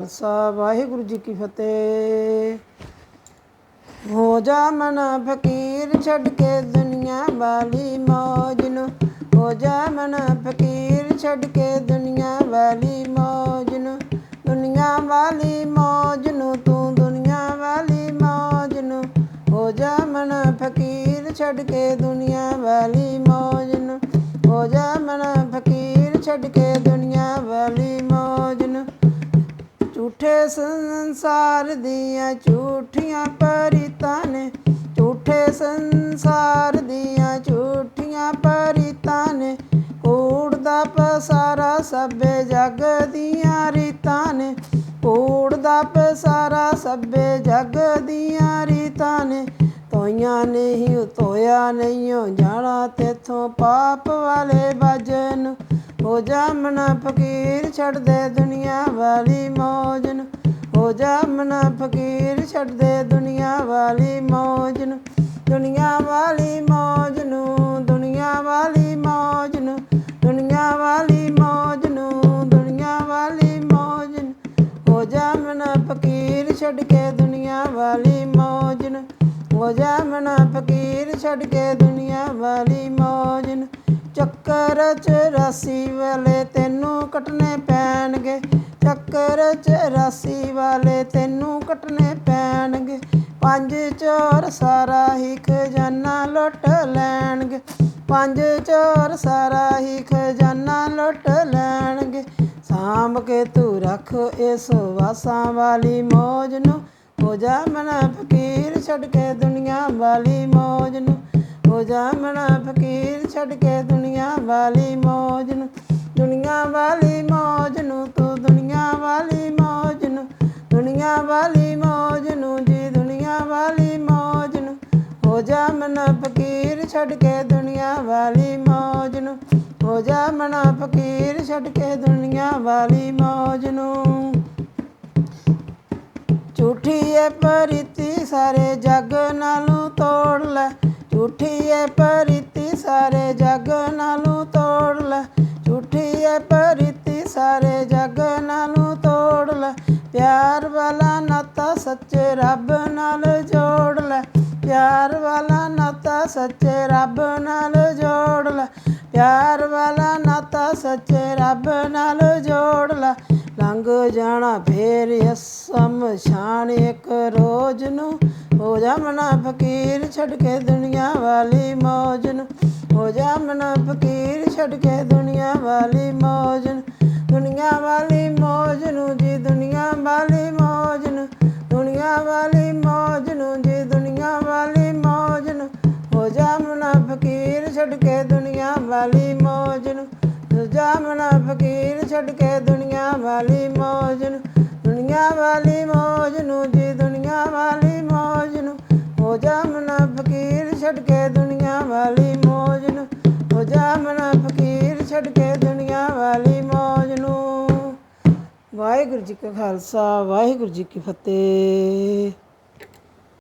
ਖਾਲਸਾ, ਵਾਹਿਗੁਰੂ ਜੀ ਕੀ ਫਤਿਹ। ਹੋ ਜਾ ਮਨ ਫਕੀਰ, ਛੱਡ ਕੇ ਦੁਨੀਆ ਵਾਲੀ ਮੌਜ ਨੂੰ। ਹੋ ਜਾ ਮਨ ਫਕੀਰ, ਛੱਡ ਕੇ ਦੁਨੀਆ ਵਾਲੀ ਮੌਜ ਨੂੰ। ਦੁਨੀਆ ਵਾਲੀ ਮੌਜ ਨੂੰ, ਤੂੰ ਦੁਨੀਆ ਵਾਲੀ ਮੌਜ ਨੂੰ। ਹੋ ਜਾ ਮਨ ਫਕੀਰ, ਛੱਡ ਕੇ ਦੁਨੀਆ ਵਾਲੀ ਮੌਜ ਨੂੰ। ਹੋ ਜਾ ਮਨ ਫਕੀਰ, ਛੱਡ ਕੇ ਦੁਨੀਆ ਝੂਠੇ ਸੰਸਾਰ ਦੀਆਂ ਝੂਠੀਆਂ ਪਰੀਤਾਂ ਨੇ। ਝੂਠੇ ਸੰਸਾਰ ਦੀਆਂ ਝੂਠੀਆਂ ਪਰੀਤਾਂ ਨੇ। ਕੂੜ ਦਾ ਪਸਾਰਾ ਸਭੇ ਜਗ ਦੀਆਂ ਰੀਤਾਂ ਨੇ। ਕੂੜ ਦਾ ਪਸਾਰਾ ਸਭੇ ਜਗ ਦੀਆਂ ਰੀਤਾਂ ਨੇ। ਤੋਈਆਂ ਨਹੀਂ ਤੋਇਆ ਨਹੀਂਓ ਜਾਣਾ ਤੇਥੋਂ ਪਾਪ ਵਾਲੇ ਭਜਨ ਹੋ ਜਾ ਮਨਾ ਫਕੀਰ, ਛੱਡ ਦੇ ਦੁਨੀਆ ਵਾਲੀ ਮੌਜ ਨੂੰ ਹੋ ਜਾ ਮਨਾ ਫਕੀਰ, ਛੱਡ ਦੇ ਦੁਨੀਆ ਵਾਲੀ ਮੌਜ ਨੂੰ ਦੁਨੀਆ ਵਾਲੀ ਮੌਜ ਨੂੰ ਦੁਨੀਆ ਵਾਲੀ ਮੌਜ ਨੂੰ ਦੁਨੀਆ ਵਾਲੀ ਮੌਜ ਨੂੰ ਦੁਨੀਆ ਵਾਲੀ ਮੌਜ ਨੂੰ ਹੋ ਜਾ ਮਨਾ ਫਕੀਰ, ਛੱਡ ਕੇ ਦੁਨੀਆ ਵਾਲੀ ਮੌਜ ਨੂੰ ਹੋ ਜਾ ਮਨਾ ਫਕੀਰ, ਛੱਡ ਕੇ ਦੁਨੀਆ ਵਾਲੀ ਮੌਜ ਨੂੰ ਚੱਕਰ ਚ ਰਾਸੀ ਵਾਲੇ ਤੈਨੂੰ ਕੱਟਨੇ ਪੈਣਗੇ। ਚੱਕਰ ਚ ਰਾਸੀ ਵਾਲੇ ਤੈਨੂੰ ਕੱਟਨੇ ਪੈਣਗੇ। ਪੰਜ ਚੋਰ ਸਾਰਾ ਹੀ ਖਜ਼ਾਨਾ ਲੁੱਟ ਲੈਣਗੇ। ਪੰਜ ਚੋਰ ਸਾਰਾ ਹੀ ਖਜ਼ਾਨਾ ਲੁੱਟ ਲੈਣਗੇ। ਸਾਂਭ ਕੇ ਤੂੰ ਰੱਖ ਇਸ ਵਾਸਾਂ ਵਾਲੀ ਮੌਜ ਨੂੰ। ਹੋ ਜਾ ਮਨ ਫਕੀਰ, ਛੱਡ ਕੇ ਦੁਨੀਆ ਵਾਲੀ ਮੌਜ ਨੂੰ। ਹੋ ਜਾ ਮਨ ਫਕੀਰ ਛੱਡ ਕੇ ਦੁਨੀਆ ਵਾਲੀ ਮੌਜ ਨੂੰ। ਦੁਨੀਆ ਵਾਲੀ ਮੌਜ ਨੂੰ ਤੂੰ ਦੁਨੀਆ ਵਾਲੀ ਮੌਜ ਨੂੰ। ਦੁਨੀਆ ਵਾਲੀ ਮੌਜ ਨੂੰ ਜੀ ਦੁਨੀਆ ਵਾਲੀ ਮੌਜ ਨੂੰ। ਹੋ ਜਾ ਫਕੀਰ ਛੱਡ ਕੇ ਦੁਨੀਆ ਵਾਲੀ ਮੌਜ ਨੂੰ। ਹੋ ਜਾ ਮਨ ਫਕੀਰ ਛੱਡ ਕੇ ਦੁਨੀਆ ਵਾਲੀ ਮੌਜ ਨੂੰ। ਝੂਠੀ ਏ ਪਰੀਤੀ ਸਾਰੇ ਜੱਗ ਨਾਲੋਂ ਤੋੜ ਝੂਠੀਏ ਝੂਠੀ ਸਾਰੇ ਜੱਗ ਨਾਲੋਂ ਤੋੜ ਲੈ। ਝੂਠੀਏ ਏ ਸਾਰੇ ਜੱਗ ਨਾਲੋਂ ਤੋੜ ਲੈ। ਪਿਆਰ ਵਾਲਾ ਨਾਤਾ ਸੱਚੇ ਰੱਬ ਨਾਲ ਜੋੜ ਲੈ। ਪਿਆਰ ਵਾਲਾ ਨਾਤਾ ਸੱਚੇ ਰੱਬ ਨਾਲ ਜੋੜ ਲੈ। ਪਿਆਰ ਵਾਲਾ ਨਾਤਾ ਸੱਚੇ ਰੱਬ ਨਾਲ ਜੋੜ ਲੈ। ਲੰਘ ਜਾਣਾ ਫੇਰ ਅਸਮ ਸ਼ਮਸ਼ਾਨ ਇੱਕ ਰੋਜ਼ ਨੂੰ। ਹੋ ਜਾ ਮਨਾ ਫਕੀਰ ਛੱਡ ਕੇ ਦੁਨੀਆ ਵਾਲੀ ਮੌਜ ਨੂੰ। ਹੋ ਜਾ ਮਨਾ ਫਕੀਰ ਛੱਡ ਕੇ ਦੁਨੀਆ ਵਾਲੀ ਮੌਜ ਨੂੰ। ਦੁਨੀਆ ਵਾਲੀ ਮੌਜ ਨੂੰ ਜੀ, ਦੁਨੀਆ ਵਾਲੀ ਮੌਜ ਨੂੰ। ਦੁਨੀਆ ਵਾਲੀ ਮੌਜ ਨੂੰ ਜੀ, ਦੁਨੀਆ ਵਾਲੀ ਮੌਜ ਨੂੰ। ਹੋ ਜਾ ਮਨਾ ਫਕੀਰ ਛੱਡ ਕੇ ਦੁਨੀਆ ਵਾਲੀ ਮੌਜ ਨੂੰ। ਹੋ ਜਾ ਮਨਾ ਫਕੀਰ ਛੱਡ ਕੇ ਦੁਨੀਆ ਵਾਲੀ ਮੌਜ ਨੂੰ। ਦੁਨੀਆ ਵਾਲੀ ਮੌਜ ਨੂੰ ਹੋ ਜਾ ਮਨਾ ਫਕੀਰ ਛੱਡ ਕੇ ਦੁਨੀਆ ਵਾਲੀ ਮੌਜ ਨੂੰ। ਹੋ ਜਾ ਮਨਾ ਫਕੀਰ ਛੱਡ ਕੇ ਦੁਨੀਆ ਵਾਲੀ ਮੌਜ ਨੂੰ। ਵਾਹਿਗੁਰੂ ਜੀ ਕਾ ਖਾਲਸਾ, ਵਾਹਿਗੁਰੂ ਜੀ ਕੀ ਫਤਿਹ।